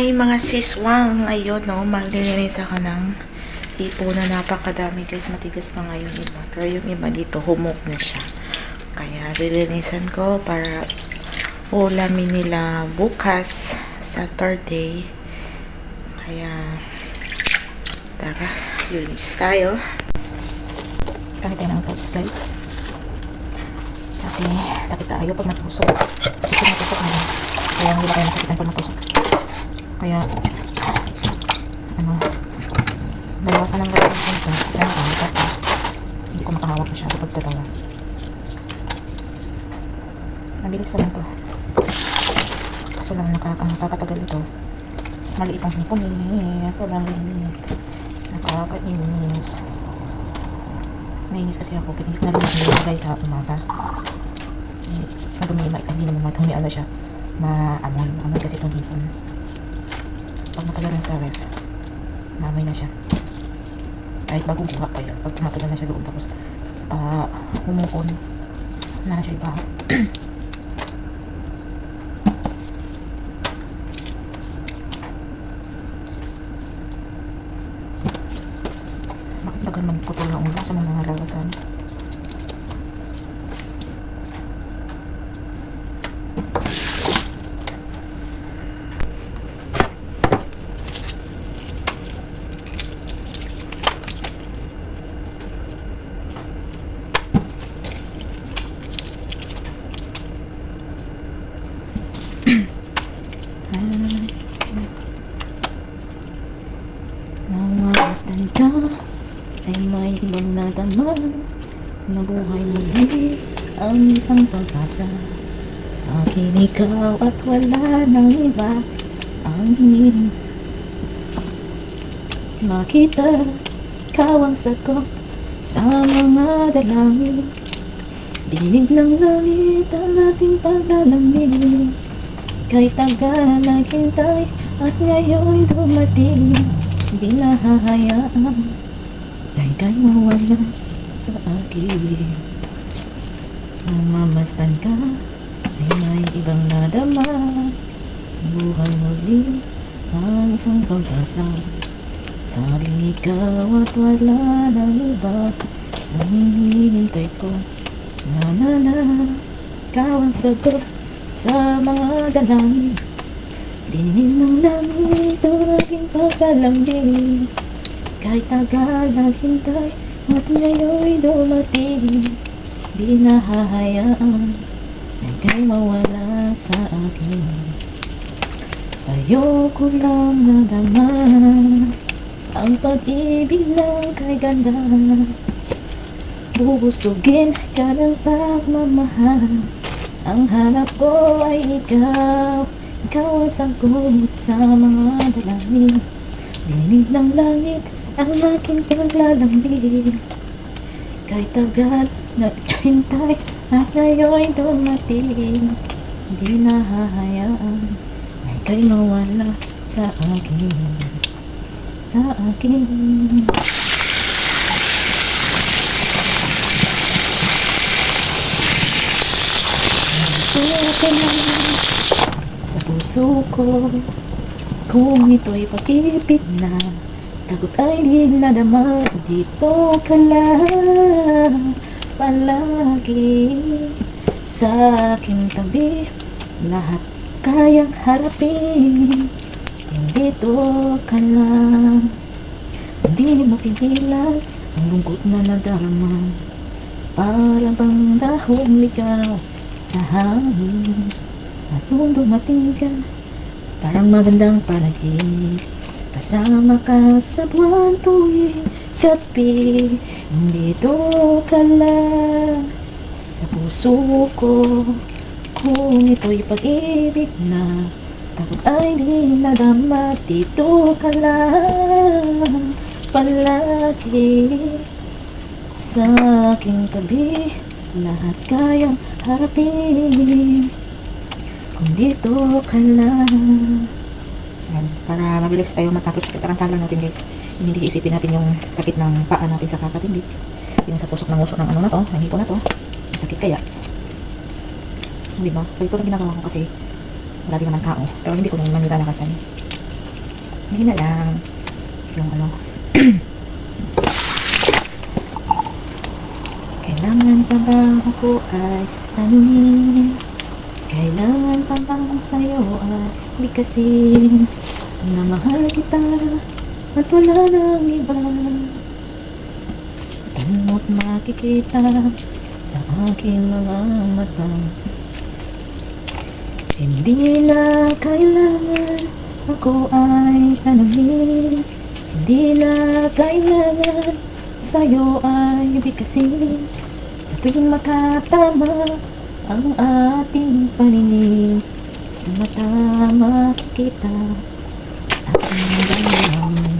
Hi mga siswang! Ayun no, maglilinis ako ng tipo na napakadami guys. Matigas pa nga yung iba. Pero yung iba dito, humok na siya. Kaya lilinisan ko para ulamin nila bukas, Saturday. Kaya, tara, linis tayo. Kahit tayo ng gloves guys. Kasi sakit tayo pag natusok. Sakit yung natusok na Kaya hindi na kayo nasakitan pag natusok. Kaya, ano, nabawasan ng gawin ko ito sa isang tao kasi hindi ko makahawak masyado pag dalawa. Mabilis naman to. Kaso lang nakaka nakakatagal ito. Maliit ang hipon eh. So lang liit. Nakakainis. Nainis kasi ako. Ko na rin nilagay sa umaga. Madumi, ma- hindi naman madumi, ano siya. Maamoy. Maamoy kasi itong hipon. Matagal na sa ref, maamoy na siya. Kahit bagong buha pa yun. Pag tumatagal na siya doon, tapos uh, humukon, wala na siya ibaho. Bakit tagal magputol ng ulo sa mga nalalasan? Nawagastan ka ay may ibang nadama na buhay muli ang isang pag-asa. Sa akin ikaw at wala nang iba ang hiniling makita ikaw ang sagot sa mga dalangin. Dinig ng langit ang ating paglalamig kahit tagal naghintay at ngayon dumating Di na hahayaan Dahil kay mawala sa akin. Namamastan ka Ay may ibang nadama. Buhay muli Ang isang pag-asa. Saling ikaw at wala na iba. Ang hinihintay ko. Na na na. Ikaw ang sagot Sa mga dalangin Dinig ng langit ang aking pagkalambing Kahit tagal naghintay at ngayon'y dumating. Di nahahayaan na ika'y mawala sa akin. Sa'yo ko lang nadama Ang pag-ibig ng kay ganda. Bubusugin ka ng pagmamahal Ang hanap ko ay ikaw ikaw ang sangkot sa mga dalangin. Dinig ng langit ang aking paglalambing. Kahit tagal naghintay at ngayon'y dumating. Di nahahayaan na ika'y mawala sa akin. Sa akin. Na sa puso ko Kung ito'y pag-ibig na Tagot ay di nadama Dito ka lang. Palagi Sa aking tabi Lahat kayang harapin. Dito ka lang. Hindi mapigilan Ang lungkot na nadarama. Para bang dahong ligaw Sa hangin at nung dumating ka, parang magandang panaginip Kasama ka sa buwan tuwing gabi. Dito ka lang sa puso ko. Kung ito'y pag-ibig na Takot ay di nadama Dito ka lang palagi. Sa aking tabi Lahat kayang harapin dito ka lang. Yan, para mabilis tayo matapos katarantalan natin guys. Hindi isipin natin yung sakit ng paa natin sa kakatindi. Yung sa tusok ng uso ng ano na to, ng hipo na to. Yung sakit kaya. Di ba? Kaya ito lang ginagawa ko kasi wala din naman tao. Pero hindi ko naman nilalabasan. Hindi na lang. Yung ano. Kailangan pa ba ako ay tanungin? Kailangan pa ba sa'yo ay bigkasin? Na mahal kita at wala nang iba. Basta mo't makikita sa aking mga mata. Hindi na kailangan ako ay tanungin Hindi na kailangan sa'yo ay bigkasin Sa tuwing makatama ang ating paningin Sa mata makikita aking damdamin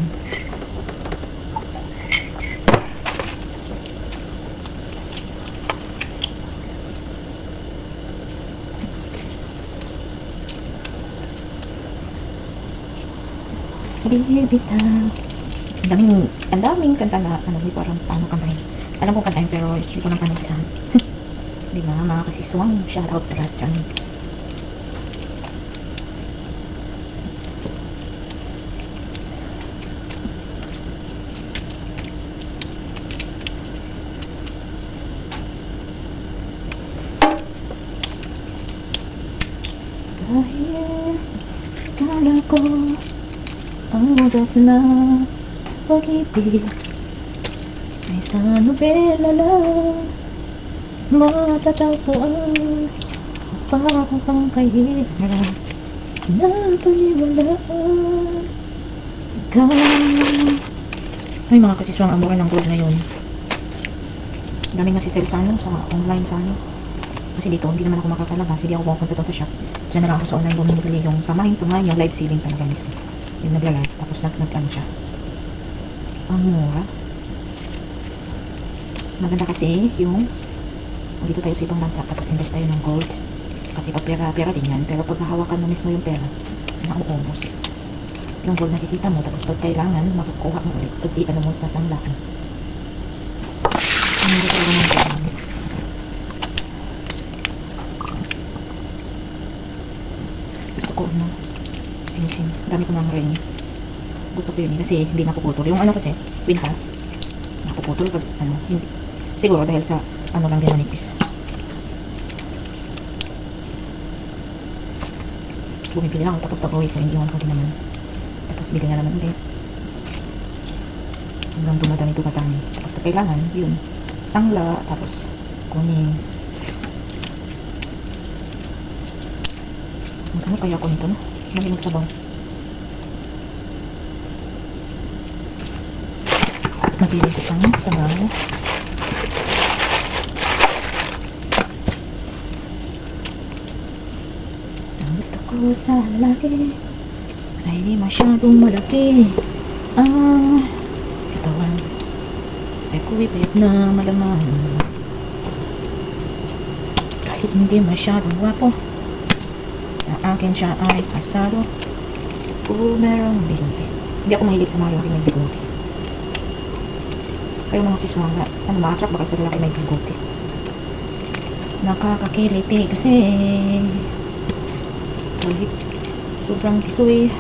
Bibitaw. Ang daming, ang daming kanta na, ano, hindi ko alam paano kantahin. Alam ko kantahin, pero hindi ko lang paano pisahan. Di ba, mga kasiswang, shoutout sa lahat dyan. Dahil, kala ko, ang oras na pag-ibig ay sa nobela lang matatagpuan para kang kahirap na paniwalaan ka ay mga kasiswang ang mura ng gold ngayon daming nagsisell sa ano sa online sa ano. Kasi dito hindi naman ako makakalabas hindi ako pupunta doon sa shop. Diyan na ako sa online bumibili yung pamahin-pamahin yung live selling talaga mismo. Yung nagla-live tapos nag nag ano siya. Ang mura. Maganda kasi yung dito tayo sa ibang bansa tapos invest tayo ng gold. Kasi pag pera pera din yan. Pero pag hahawakan mo mismo yung pera nauubos. Yung gold nakikita mo tapos pag kailangan makukuha mo ulit. Pag i-ano mo sa sanglaan ang mura talaga ng gold. Gusto ko ano sing-sing dami ko ng ring. Gusto ko yun eh, kasi hindi napuputol. Yung ano kasi pinhas napuputol pag ano hindi. Siguro dahil sa ano lang din manipis bumibili lang tapos pag uwi ko iniiwan ko din naman tapos bili na naman ulit hanggang dumadami dumadami tapos pag kailangan yun sangla tapos kunin ano kaya ako nito no? Mali magsabaw. Mabili ko pang sabaw. Gusto ko sa lalaki ay di masyadong malaki. Ang katawan ay kuwipit na malaman. Kahit hindi masyadong wapo. Sa akin siya ay pasado. Puro merong bigote. Hindi ako mahilig sa mga lalaki may bigote. Kayo mga siswanga, ano ma-attract ba kayo sa lalaki may bigote? Nakakakiliti kasi ulit sobrang tisoy.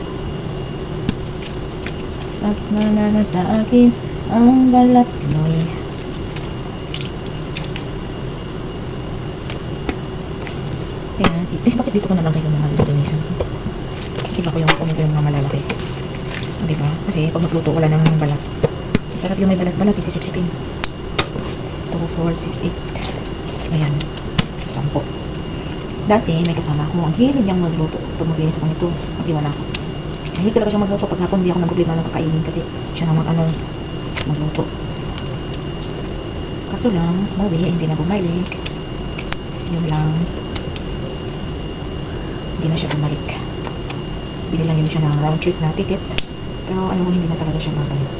Sat na na sa akin ang balat Pinoy. Tingnan, eh bakit dito ko nalagay yung mga lutonisan ko? Iba ko yung kunin ko yung mga malalaki. Di ba? Kasi pag magluto wala ng balat. Sarap yung may balat-balat, isisipsipin. 2, 4, 6, 8. Ayan. 10. Dati, may kasama ako. Ang hilig niyang magluto. Pag maglinis ako nito, mag-iwan ako. Mahilig talaga siya magluto. Pag hapon, hindi ako nag-problema ng kakainin kasi siya na mag-ano, magluto. Kaso lang, Moby, hindi na bumalik. Yun lang. Hindi na siya bumalik. Binilang yun siya ng round trip na ticket. Pero alam mo, hindi na talaga siya babalik.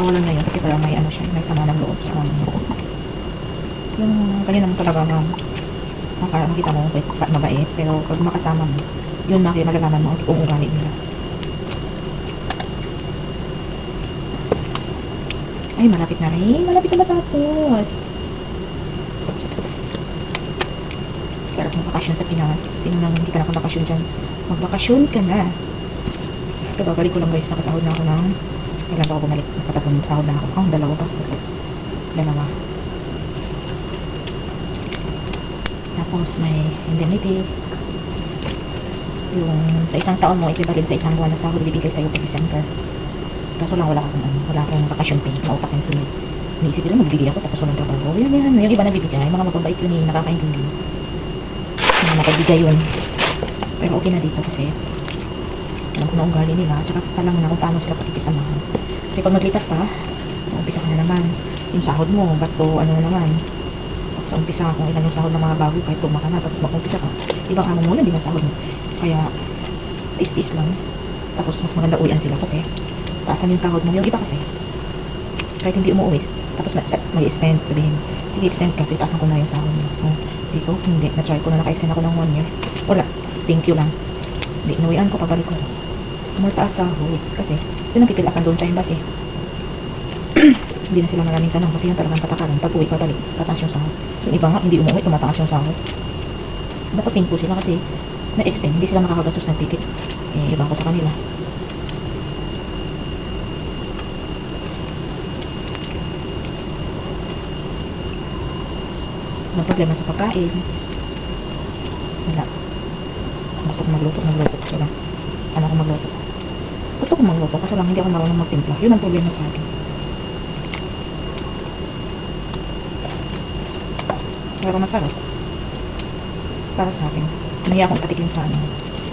Nawalan na yun kasi parang may ano siya, may sama ng loob sa ano. Yung kanina mo talaga na maka- makita mo bait, pa- mabait, pero pag makasama mo, yun maki malalaman mo kung ugali nila. Ay, malapit na rin. Malapit na matapos. Sarap. magbakasyon sa Pinas. Sino nang hindi ka nakabakasyon dyan? Magbakasyon ka na. Ito, babalik ko lang guys. Nakasahod na ako ng... Kailan ba ako bumalik? Nakatatlong sahod na ako. Oh, dalawa ba? Dalawa. Tapos may indemnity. Yung sa isang taon mo, equivalent sa isang buwan na sahod, ibibigay sa'yo pag December. Kaso lang wala akong, ano, wala akong vacation pay. Mautak yan sila. Naisip nila, magbibigay ako tapos walang trabaho. Yan yan. Yung iba nagbibigay. Mga mababait yun eh, nakakaintindi. Mga napagbigay yun. Pero okay na dito kasi alam ko na ugali nila. Tsaka mo na kung paano sila pakikisamahan. Kasi pag maglipat ka, umpisa ka na naman. Yung sahod mo, ba't to, ano na naman. Sa umpisa, kung ilan yung sahod ng mga bago, kahit luma ka na, tapos mag-umpisa ka, ibang amo mo, yun din ang sahod mo. Kaya, tis-tis lang. Tapos, mas maganda uwian sila kasi, taasan yung sahod mo. Yung iba kasi, kahit hindi umuwi, tapos mag-extend, sabihin, sige, extend kasi taasan ko na yung sahod mo. Oh, dito, hindi. Na-try ko na, naka-extend ako ng one year. Wala. Thank you lang. Hindi, inuwian ko, pabalik ko. More taas sahod. Kasi, yun ang pipilakan doon sa embassy. Hindi na sila maraming tanong kasi yun talagang patakaran. Pag uwi ka balik, tataas yung sahod. Yung iba nga, hindi umuwi, tumataas yung sahod. Dapat tingko sila kasi na-extend, hindi sila makakagastos ng ticket. Eh, iba ko sa kanila. May problema sa pagkain. Wala. Gusto ko magluto, magluto. Kaso lang, ano ako magluto? Gusto ko magluto, kaso lang hindi ako marunong magtimpla. Yun ang problema sa akin. Pero masarap. Para sa akin. Nahiya akong patikim sa ano.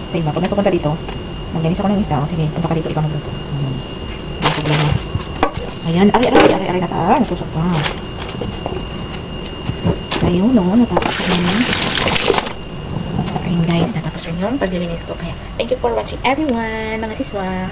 Sa iba. Pag may pupunta dito, maganis ako ng isda. O sige, punta ka dito, ikaw magluto. Hmm. Ang problema. Ayan, ari, ari, ari, ari na ta. Nasusok pa. Ayun, no, natapos na yun. Ayun guys, natapos rin yung paglilinis ko. Kaya, thank you for watching everyone, mga siswa.